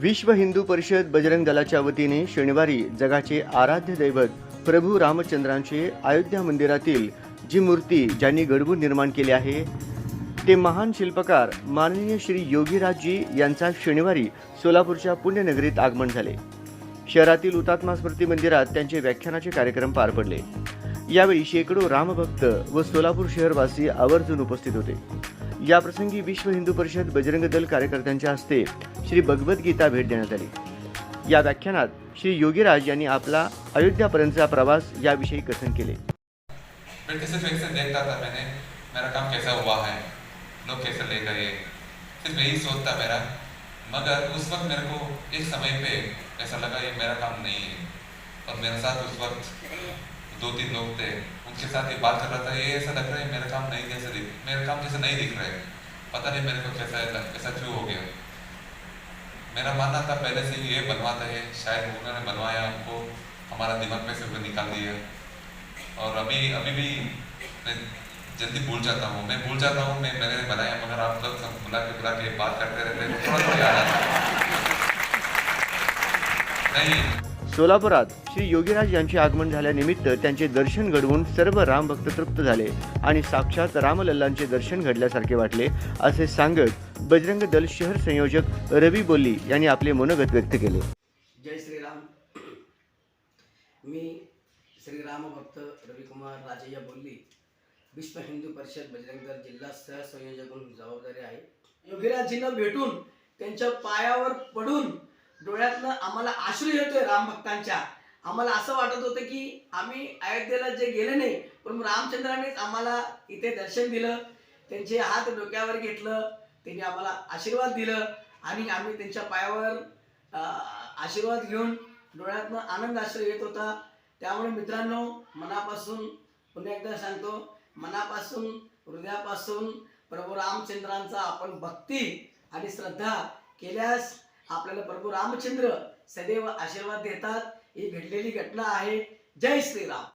विश्व हिंदू परिषद बजरंग दलाच्या वतीने शनिवारी जगाचे आराध्य दैवत प्रभू रामचंद्रांचे अयोध्या मंदिरातील जी मूर्ती ज्यांनी घडवून निर्माण केली आहे ते महान शिल्पकार माननीय श्री योगीराजजी यांचा शनिवारी सोलापूरच्या पुण्यनगरीत आगमन झाले. शहरातील हुतात्मा स्मृती मंदिरात त्यांचे व्याख्यानाचे कार्यक्रम पार पडले. यावेळी शेकडो रामभक्त व सोलापूर शहरवासी आवर्जून उपस्थित होते. याप्रसंगी विश्व हिंदू परिषद बजरंग दल कार्यकर्त्यांच्या हस्ते श्री भगवद्गीता भेट देण्यात आली. या व्याख्यानात श्री योगीराज यांनी आपला अयोध्यापर्यंतचा प्रवास याविषयी कथन केले. फिर किसी फेक से देखता था मैंने मेरा काम कैसा हुआ है लोग कैसे ले गए सिर्फ यही सोचता मेरा मगर उस वक्त मेरे को एक समय पे ऐसा लगा ये मेरा काम नहीं है और मेरे साथ उस वक्त दो तीन लोग थे। उनके साथ ये बात कर रहा था, ये ऐसा लग रहा है मेरा काम नहीं जैसे दिख, मेरा काम जैसे नहीं दिख रहा है। पता नहीं मेरे को कैसा ऐसा ऐसा क्यों हो गया। मेरा मानना था, पहले से ही ये बनवाता है। शायद उन्होंने बनवाया हमको हमारा दिमाग में से निकाल दिया। और अभी अभी भी मैं जल्दी भूल जाता हूँ। मैं भूल जाता हूँ, मैं, मैंने बनाया, मगर आप लोग सब बुला के बुला के बात करते रहते हैं। थोड़ा थोड़ा याद आता है। नहीं। सोलापुरात श्री योगीराज यांचे आगमन झाल्यानिमित्त त्यांचे दर्शन घडवून सर्व रामभक्त तृप्त झाले आणि साक्षात रामलल्लांचे दर्शन घडल्यासारखे वाटले असे सांगत बजरंग दल शहर संयोजक रवी बोल्ली यांनी आपले मनोगत व्यक्त केले. जय श्रीराम. मी श्रीराम भक्त रविकुमार राजय्या बोल्ली विश्व हिंदू परिषद बजरंग दल जिल्हा सहसंयोजक म्हणून जबाबदारी आहे. योगीराजजींना भेटून त्यांच्या पायावर पडून डोळ्यातनं आम्हाला आश्रू येतोय राम भक्तांच्या. आम्हाला असं वाटत होतं की आम्ही अयोध्येला जे गेले नाही पण रामचंद्रानेच आम्हाला इथे दर्शन दिलं त्यांचे हात डोक्यावर घेतलं त्यांनी आम्हाला आशीर्वाद दिलं आणि आम्ही त्यांच्या पायावर आशीर्वाद घेऊन डोळ्यातनं आनंद आश्रय येत होता. त्यामुळे मित्रांनो मनापासून पुन्हा एकदा सांगतो मनापासून हृदयापासून प्रभू रामचंद्रांचा आपण भक्ती आणि श्रद्धा केल्यास आपल्याला प्रभू रामचंद्र सदैव आशीर्वाद देतात. ही घडलेली घटना आहे. जय श्रीराम.